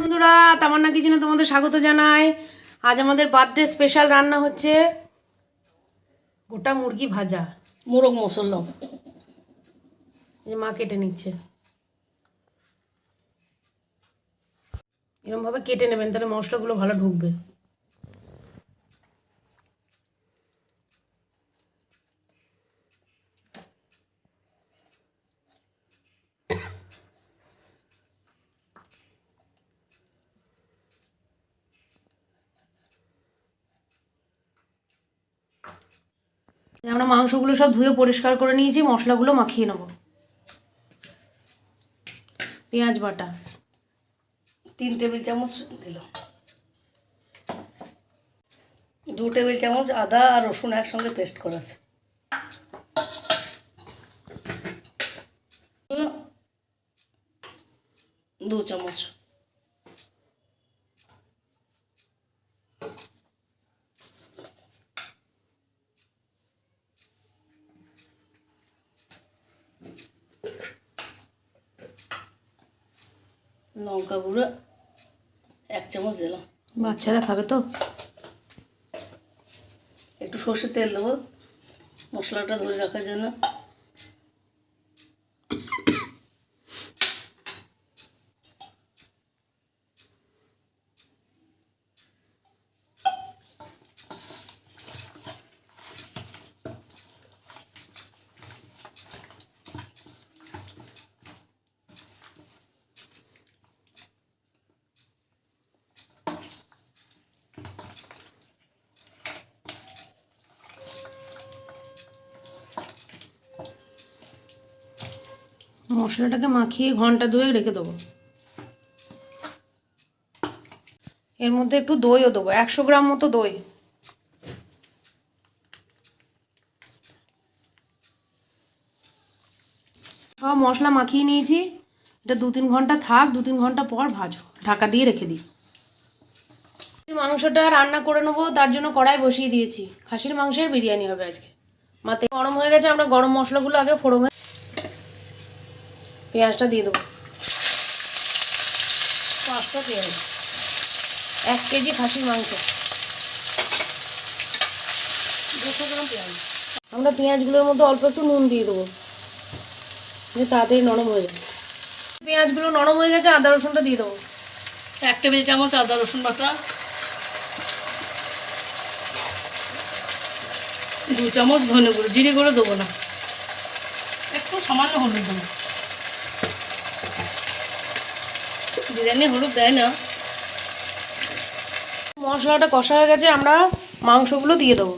বন্ধুরা, তামান্না কিচেনে তোমাদের স্বাগত জানাই। আজ আমাদের বার্থডে স্পেশাল রান্না হচ্ছে গোটা মুরগি ভাজা, মোরগ মশলা। মা কেটে নিচ্ছে। এরকমভাবে কেটে নেবেন, তাহলে মশলাগুলো ভালো ঢুকবে। আমরা মাংসগুলো সব ধুয়ে পরিষ্কার করে নিয়েছি, মশলাগুলো মাখিয়ে নেব। পেঁয়াজ বাটা। তিন টেবিল চামচ দিল। দু টেবিল চামচ আদা আর রসুন একসঙ্গে পেস্ট করা আছে। দু চামচ লঙ্কা গুঁড়ো এক চামচ দিলাম। বাচ্চারা খাবে তো? একটু সর্ষের তেল দেবো মশলাটা ধরে রাখার জন্য। মশলাটাকে মাখিয়ে ঘণ্টা দুয়েক রেখে দেবো। এর মধ্যে একটু দইও দেবো, একশো গ্রাম মতো দই। সব মশলা মাখিয়ে নিয়েছি, এটা দু তিন ঘণ্টা থাক, দু তিন ঘণ্টা পর ভাজো, ঢাকা দিয়ে রেখে দিই। মাংসটা রান্না করে নেব, তার জন্য কড়াই বসিয়ে দিয়েছি। খাসির মাংসের বিরিয়ানি হবে আজকে। মাতে গরম হয়ে গেছে, আমরা গরম মশলাগুলো আগে ফোড়ঙে পেঁয়াজটা দিয়ে দেবো। পাঁচটা পেঁয়াজ। এক কেজি খাসির মাংস। দুশো গ্রাম পেঁয়াজ। আমরা পেঁয়াজগুলোর মধ্যে অল্প একটু নুন দিয়ে দেবো। যে তাড়াতাড়ি নরম হয়ে যাবে। পেঁয়াজগুলো নরম হয়ে গেছে আদা রসুনটা দিয়ে দেবো। এক টেবিল চামচ আদা রসুন বাটা। দু চামচ ধনে গুঁড়ো জিরে গুঁড়ো দেবো না। একটু সামান্য হলুদ দেবো। বিরিয়ানি হলুদ দেয় না। মশলাটা কষা হয়ে গেছে, আমরা মাংসগুলো দিয়ে দেবো।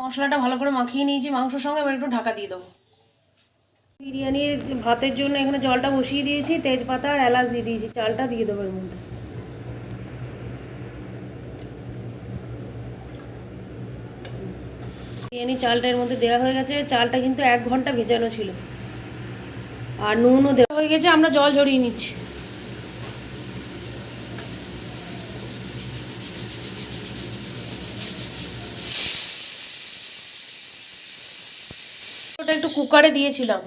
মশলাটা ভালো করে মাখিয়ে নিয়েছি, মাংসর সঙ্গে এবার একটু ঢাকা দিয়ে দেবো। বিরিয়ানির ভাতের জন্য এখানে জলটা বসিয়ে দিয়েছি, তেজপাতা আর এলাচ দিয়ে দিয়েছি। চালটা দিয়ে দেবো এর মধ্যে। বিরিয়ানি চালটা এর মধ্যে দেওয়া হয়ে গেছে। চালটা কিন্তু এক ঘণ্টা ভেজানো ছিল। আর নুনও দেওয়া হয়ে গেছে, আমরা জল ঝরিয়ে নিচ্ছি। ওটা একটু কুকারে দিয়েছিলাম।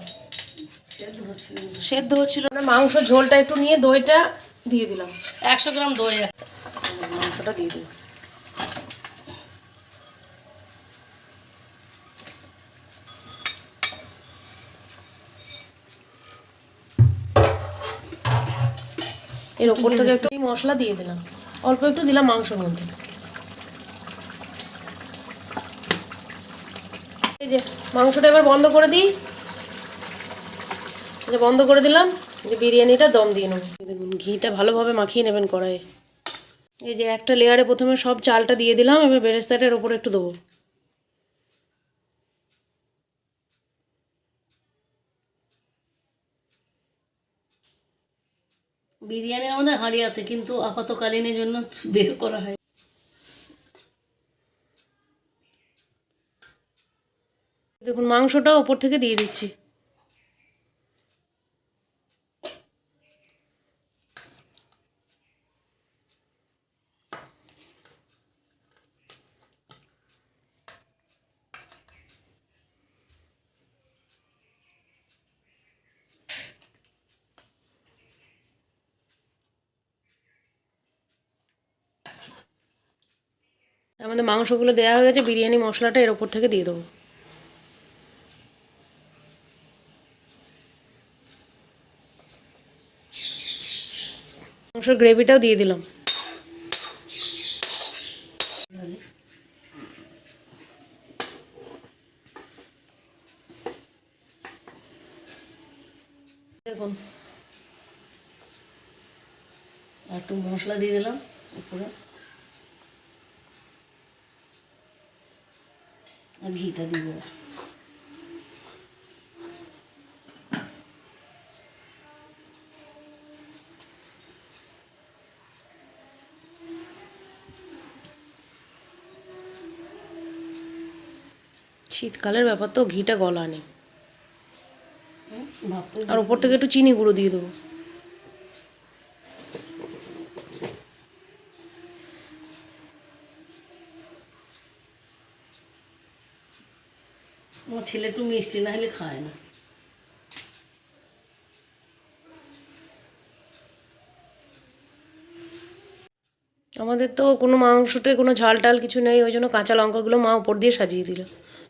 সেদ্ধ হচ্ছিল না। মাংস ঝোলটা একটু নিয়ে দইটা দিয়ে দিলাম। একশো গ্রাম দই মাংসটা দিয়ে দিলাম। এর ওপর থেকে একটু মশলা দিয়ে দিলাম। অল্প একটু দিলাম মাংসের মধ্যে। এই যে মাংসটা এবার বন্ধ করে দিই। যে বন্ধ করে দিলাম। যে বিরিয়ানিটা দম দিয়ে নেব। দেখুন ঘিটা ভালোভাবে মাখিয়ে নেবেন কড়াইয়ে। এই যে একটা লেয়ারে প্রথমে সব চালটা দিয়ে দিলাম এবার বেরেস্তাটার ওপর একটু দেবো। বিরিয়ানি আমাদের হাঁড়ি আছে কিন্তু আপাতকালীনের জন্য বের করা হয়। দেখুন মাংসটা ওপর থেকে দিয়ে দিচ্ছি। আমাদের মাংসগুলো দেওয়া হয়ে গেছে, বিরিয়ানি মশলাটা এর ওপর থেকে দিয়ে দেবো। মাংসের গ্রেভিটাও দিয়ে দিলাম। দেখুন। একটু মশলা দিয়ে দিলাম উপরে। ঘিটা দিব। শীতকালের ব্যাপার তো ঘিটা গলা নেই। আর ওপর থেকে একটু চিনি গুঁড়ো দিয়ে দেবো। আমার ছেলে একটু মিষ্টি, না হলে খায় না। আমাদের তো কোনো মাংসতে কোনো ঝাল টাল কিছু নেই, ওই জন্য কাঁচা লঙ্কাগুলো মা উপর দিয়ে সাজিয়ে দিল।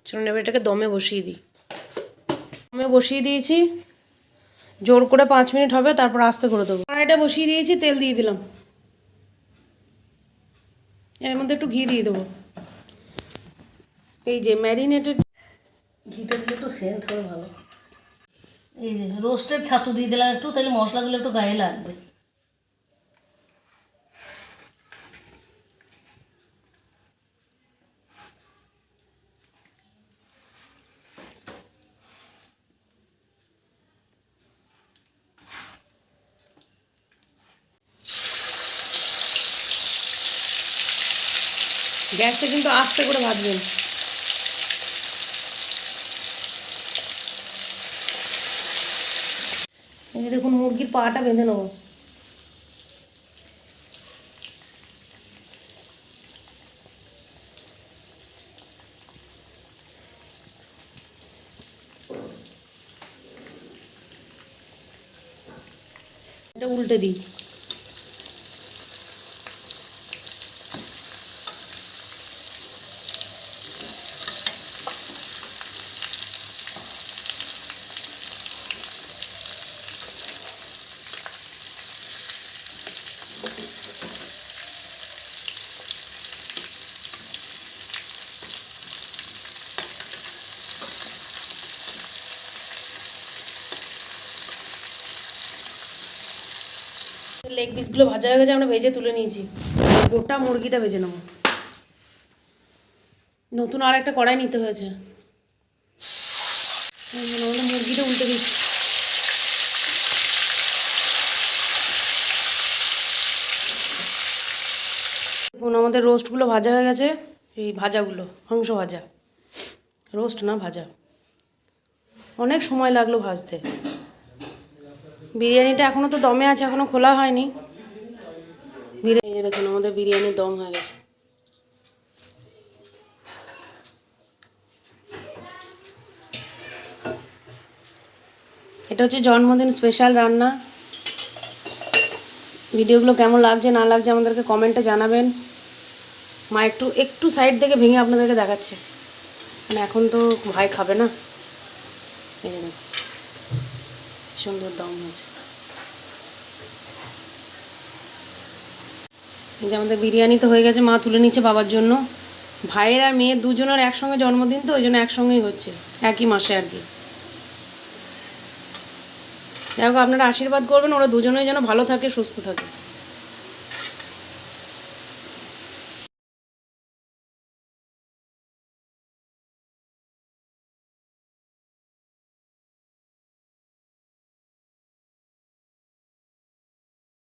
চলুন এবার এটাকে দমে বসিয়ে দিই। দমে বসিয়ে দিয়েছি। জোর করে পাঁচ মিনিট হবে, তারপর আস্তে করে দেবো। কড়াইটা বসিয়ে দিয়েছি, তেল দিয়ে দিলাম। এর মধ্যে একটু ঘি দিয়ে দেবো। এই যে ম্যারিনেটেড ঘিটা দিলে একটু সেন্ট হবে ভালো। এই যে রোস্টেড ছাতু দিয়ে দিলাম একটু, তাহলে মশলাগুলো একটু গায়ে লাগবে। গ্যাসটা কিন্তু আস্তে করে ভাজবেন। এই যে দেখুন মুরগির পাটা বেঁধে নেব এটা উল্টে দিই লেগ পিসগুলো ভাজা হয়ে গেছে, আমরা ভেজে তুলে নিয়েছি। গোটা মুরগিটা ভেজে নেব। নতুন আর একটা কড়াই নিতে হয়েছে। মুরগিটা উল্টে দিচ্ছি। দেখুন, আমাদের রোস্টগুলো ভাজা হয়ে গেছে। এই ভাজাগুলো, মাংস ভাজা। রোস্ট না ভাজা। অনেক সময় লাগল ভাজতে। বিরিয়ানিটা এখনও তো দমে আছে এখনও খোলা হয়নি। বিরিয়ানি দেখুন, আমাদের বিরিয়ানির দম হয়ে গেছে। এটা হচ্ছে জন্মদিন স্পেশাল রান্না। ভিডিওগুলো কেমন লাগছে, না লাগছে আমাদেরকে কমেন্টে জানাবেন। মা একটু একটু সাইড থেকে ভেঙে আপনাদেরকে দেখাচ্ছে। মানে এখন তো ভাই খাবে না। এই সুন্দর দম হয়েছে। এই যে আমাদের বিরিয়ানি তো হয়ে গেছে, মা তুলে নিচ্ছে বাবার জন্য। ভাইয়ের আর মেয়ের দুজনের একসঙ্গে জন্মদিন তো, ওই জন্য একসঙ্গেই হচ্ছে, একই মাসে আর কি। যাই হোক, আপনারা আশীর্বাদ করবেন, ওরা দুজনেই যেন ভালো থাকে, সুস্থ থাকে।